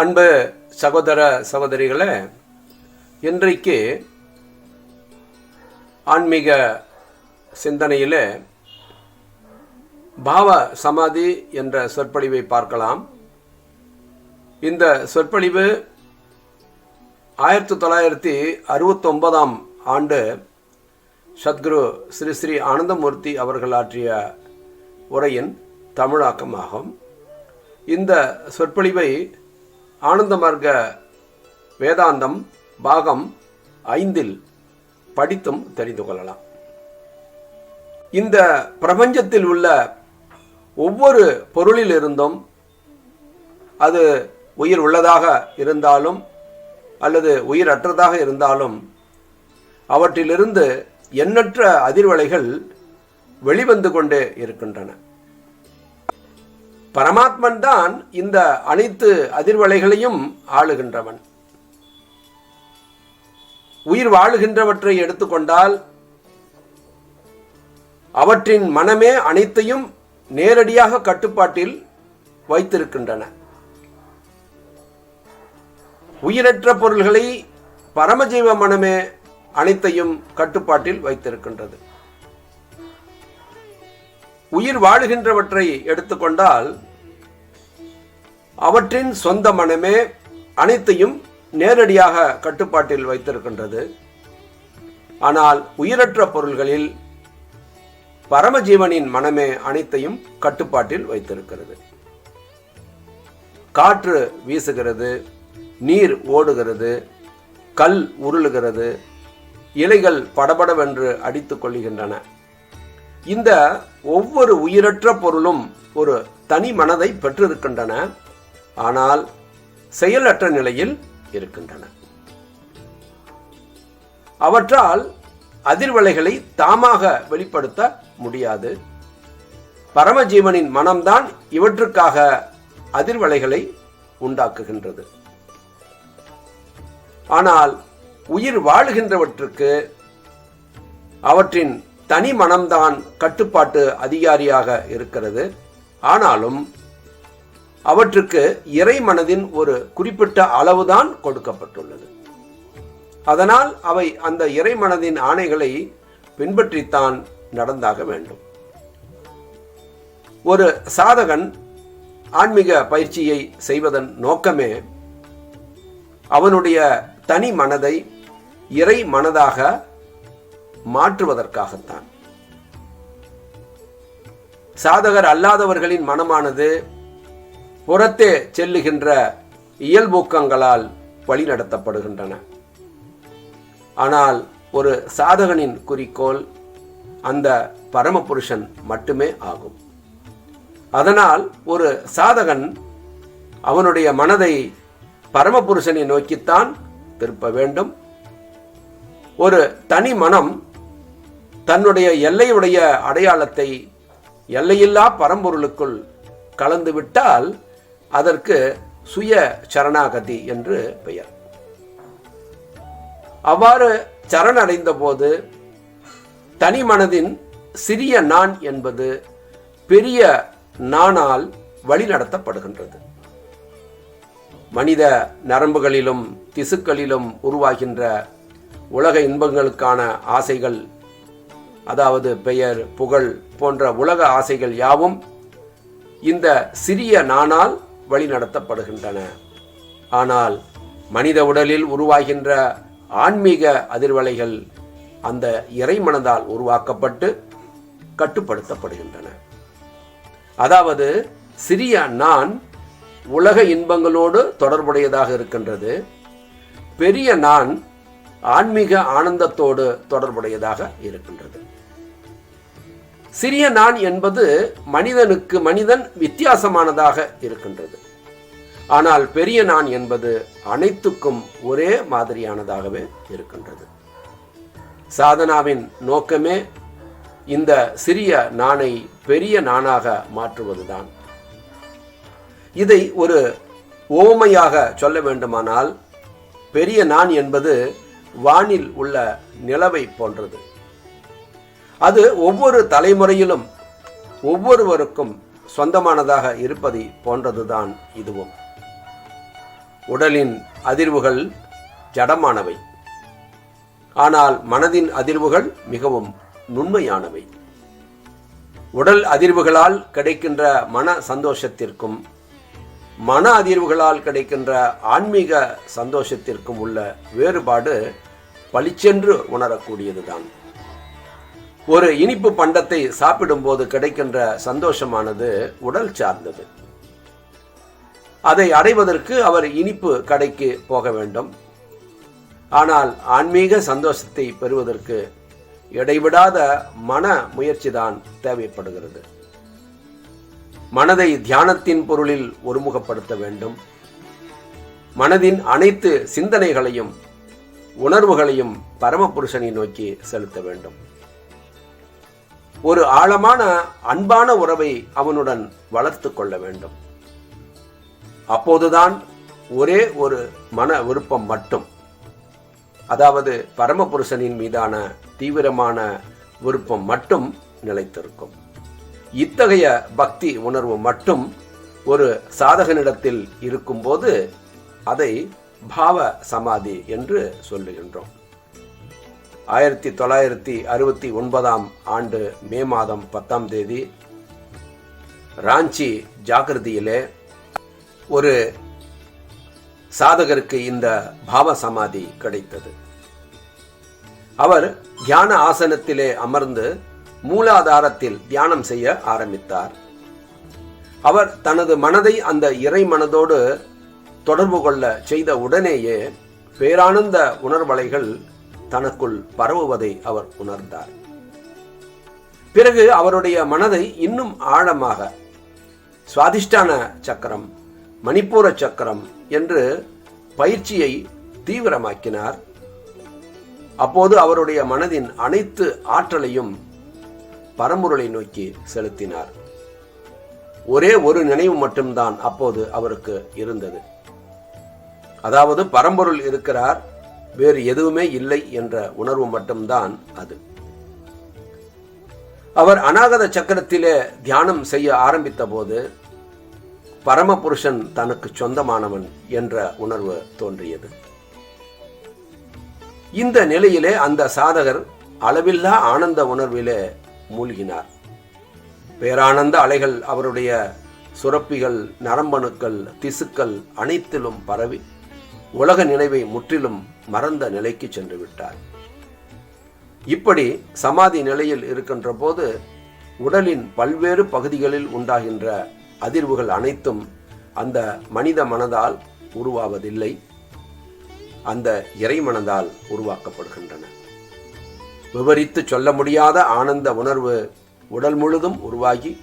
அன்பு சகோதர சகோதரிகளே இன்றைக்கு ஆன்மீக சிந்தனையில் பாவ சமாதி என்ற சொற்பொழிவை பார்க்கலாம். இந்த சொற்பொழிவு ஆயிரத்தி தொள்ளாயிரத்தி அறுபத்தொன்பதாம் ஆண்டு சத்குரு ஸ்ரீ ஸ்ரீ ஆனந்தமூர்த்தி அவர்கள் ஆற்றிய உரையின் தமிழாக்கமாகும். இந்த சொற்பொழிவை ஆனந்த மார்க்க வேதாந்தம் பாகம் ஐந்தில் படித்தும் தெரிந்து கொள்ளலாம். இந்த பிரபஞ்சத்தில் உள்ள ஒவ்வொரு பொருளிலிருந்தும் அது உயிர் உள்ளதாக இருந்தாலும் அல்லது உயிரற்றதாக இருந்தாலும் அவற்றிலிருந்து எண்ணற்ற அதிர்வலைகள் வெளிவந்து கொண்டே இருக்கின்றன. பரமாத்மன் தான் இந்த அனைத்து அதிர்வலைகளையும் ஆளுகின்றவன். உயிர் வாழுகின்றவற்றை எடுத்துக்கொண்டால் அவற்றின் மனமே அனைத்தையும் நேரடியாக கட்டுப்பாட்டில் வைத்திருக்கின்றன. உயிரற்ற பொருள்களை பரமஜீவ மனமே அனைத்தையும் கட்டுப்பாட்டில் வைத்திருக்கின்றது. உயிர் வாழுகின்றவற்றை எடுத்துக்கொண்டால் அவற்றின் சொந்த மனமே அனைத்தையும் நேரடியாக கட்டுப்பாட்டில் வைத்திருக்கின்றது. ஆனால் உயிரற்ற பொருள்களில் பரமஜீவனின் மனமே அனைத்தையும் கட்டுப்பாட்டில் வைத்திருக்கிறது. காற்று வீசுகிறது நீர் ஓடுகிறது கல் உருளுகிறது இலைகள் படபடவென்று அடித்துக் கொள்கின்றன இந்த ஒவ்வொரு உயிரற்ற பொருளும் ஒரு தனி மனதை பெற்றிருக்கின்றன ஆனால் செயலற்ற நிலையில் இருக்கின்றன. அவற்றால் அதிர்வலைகளை தாமாக வெளிப்படுத்த முடியாது. பரமஜீவனின் மனம்தான் இவற்றுக்காக அதிர்வலைகளை உண்டாக்குகின்றது. ஆனால் உயிர் வாழுகின்றவற்றுக்கு அவற்றின் தனி மனம்தான் கட்டுப்பாட்டு அதிகாரியாக இருக்கிறது. ஆனாலும் அவற்றுக்கு இறை மனதின் ஒரு குறிப்பிட்ட அளவுதான் கொடுக்கப்பட்டுள்ளது. அதனால் அவை அந்த இறை மனதின் ஆணைகளை பின்பற்றித்தான் நடந்தாக வேண்டும். ஒரு சாதகன் ஆன்மீக பயிற்சியை செய்வதன் நோக்கமே அவனுடைய தனி மனதை இறை மனதாக மாற்றுவதற்காகத்தான். சாதகர் அல்லாதவர்களின் மனமானது புறத்தே செல்லுகின்ற இயல்பூக்கங்களால் வழிநடத்தப்படுகின்றன. ஆனால் ஒரு சாதகனின் குறிக்கோள் அந்த பரமபுருஷன் மட்டுமே ஆகும். அதனால் ஒரு சாதகன் அவனுடைய மனதை பரமபுருஷனை நோக்கித்தான் திருப்ப வேண்டும். ஒரு தனி மனம் தன்னுடைய எல்லையுடைய அடையாளத்தை எல்லையில்லா பரம்பொருளுக்குள் கலந்துவிட்டால் அதற்கு சுய சரணாகதி என்று பெயர். அவ்வாறு சரணடைந்த போது தனி மனதின் சிறிய நான் என்பது பெரிய நானால் வழிநடத்தப்படுகின்றது. மனித நரம்புகளிலும் திசுக்களிலும் உருவாகின்ற உலக இன்பங்களுக்கான ஆசைகள் அதாவது பெயர் புகழ் போன்ற உலக ஆசைகள் யாவும் இந்த சிறிய நானால் வழிநடத்தப்படுகின்றன. ஆனால் மனித உடலில் உருவாகின்ற ஆன்மீக அதிர்வலைகள் அந்த இறைமனதால் உருவாக்கப்பட்டு கட்டுப்படுத்தப்படுகின்றன. அதாவது சிறிய நான் உலக இன்பங்களோடு தொடர்புடையதாக இருக்கின்றது. பெரிய நான் ஆன்மீக ஆனந்தத்தோடு தொடர்புடையதாக இருக்கின்றது. சிறிய நான் என்பது மனிதனுக்கு மனிதன் வித்தியாசமானதாக இருக்கின்றது. ஆனால் பெரிய நான் என்பது அனைத்துக்கும் ஒரே மாதிரியானதாகவே இருக்கின்றது. சாதனாவின் நோக்கமே இந்த சிறிய நானை பெரிய நானாக மாற்றுவதுதான். இதை ஒரு ஓமையாக சொல்ல வேண்டுமானால் பெரிய நான் என்பது வானில் உள்ள நிலவை போன்றது. அது ஒவ்வொரு தலைமுறையிலும் ஒவ்வொருவருக்கும் சொந்தமானதாக இருப்பதை போன்றதுதான் இதுவும். உடலின் அதிர்வுகள் ஜடமானவை. ஆனால் மனதின் அதிர்வுகள் மிகவும் நுண்மையானவை. உடல் அதிர்வுகளால் கிடைக்கின்ற மன சந்தோஷத்திற்கும் மன அதிர்வுகளால் கிடைக்கின்ற ஆன்மீக சந்தோஷத்திற்கும் உள்ள வேறுபாடு பளிச்சென்று உணரக்கூடியதுதான். ஒரு இனிப்பு பண்டத்தை சாப்பிடும்போது கிடைக்கின்ற சந்தோஷமானது உடல் சார்ந்தது. அதை அடைவதற்கு அவர் இனிப்பு கடைக்கு போக வேண்டும். ஆனால் ஆன்மீக சந்தோஷத்தை பெறுவதற்கு இடைவிடாத மன முயற்சிதான் தேவைப்படுகிறது. மனதை தியானத்தின் பொருளில் ஒருமுகப்படுத்த வேண்டும். மனதின் அனைத்து சிந்தனைகளையும் உணர்வுகளையும் பரமபுருஷனை நோக்கி செலுத்த வேண்டும். ஒரு ஆழமான அன்பான உறவை அவனுடன் வளர்த்து கொள்ள வேண்டும். அப்போதுதான் ஒரே ஒரு மன விருப்பம் மட்டும். அதாவது பரமபுருஷனின் மீதான தீவிரமான விருப்பம் மட்டும் நிலைத்திருக்கும். இத்தகைய பக்தி உணர்வு மட்டும் ஒரு சாதகனிடத்தில் இருக்கும்போது அதை பாவ சமாதி என்று சொல்லுகின்றோம். ஆயிரத்தி தொள்ளாயிரத்தி அறுபத்தி ஒன்பதாம் ஆண்டு மே மாதம் பத்தாம் தேதி ராஞ்சி ஜாகிரதியிலே ஒரு சாதகருக்கு இந்த பாவ சமாதி கிடைத்தது. அவர் தியான ஆசனத்திலே அமர்ந்து மூலாதாரத்தில் தியானம் செய்ய ஆரம்பித்தார். அவர் தனது மனதை அந்த இறை மனதோடு தொடர்பு கொள்ள செய்த உடனேயே பேரானந்த உணர்வலைகள் தனக்குள் பரவுவதை அவர் உணர்ந்தார். பிறகு அவருடைய மனதை இன்னும் ஆழமாக சுவாதிஷ்டான சக்கரம் மணிப்பூர சக்கரம் என்று பயிற்சியை தீவிரமாக்கினார். அப்போது அவருடைய மனதின் அனைத்து ஆற்றலையும் பரம்பொருளை நோக்கி செலுத்தினார். ஒரே ஒரு நினைவு மட்டும்தான் அப்போது அவருக்கு இருந்தது. அதாவது பரம்பொருள் இருக்கிறார் வேறு எதுவுமே இல்லை என்ற உணர்வு மட்டும்தான் அது. அவர் அநாகத சக்கரத்திலே தியானம் செய்ய ஆரம்பித்த போது பரமபுருஷன் தனக்கு சொந்தமானவன் என்ற உணர்வு தோன்றியது. இந்த நிலையிலே அந்த சாதகர் அளவில்லா ஆனந்த உணர்விலே மூழ்கினார். பேரானந்த அலைகள் அவருடைய சுரப்பிகள் நரம்பணுக்கள் திசுக்கள் அனைத்திலும் பரவி உலக நினைவை முற்றிலும் மறந்த நிலைக்கு சென்று விட்டார். இப்படி சமாதி நிலையில் இருக்கின்ற போது உடலின் பல்வேறு பகுதிகளில் உண்டாகின்ற அதிர்வுகள் அனைத்தும் அந்த மனித மனதால் உருவாவதில்லை. அந்த இறை மனதால் உருவாக்கப்படுகின்றன. விவரித்து சொல்ல முடியாத ஆனந்த உணர்வு உடல் முழுதும் உருவாகி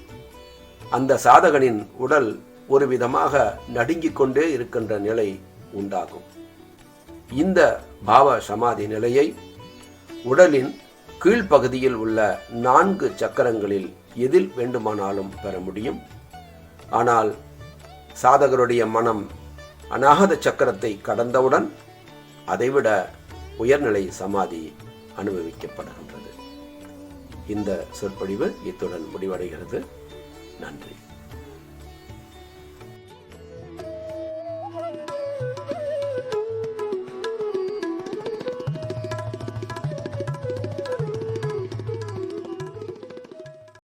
அந்த சாதகனின் உடல் ஒரு விதமாக நடுங்கிக் கொண்டே இருக்கின்ற நிலை உண்டாகும். இந்த பாவ சமாதி நிலையை உடலின் கீழ்ப்பகுதியில் உள்ள நான்கு சக்கரங்களில் எதில் வேண்டுமானாலும் பெற முடியும். ஆனால் சாதகருடைய மனம் அநாகத சக்கரத்தை கடந்தவுடன் அதைவிட உயர்நிலை சமாதி அனுபவிக்கப்படுகின்றது. இந்த சொற்பொழிவு இத்துடன் முடிவடைகிறது. நன்றி.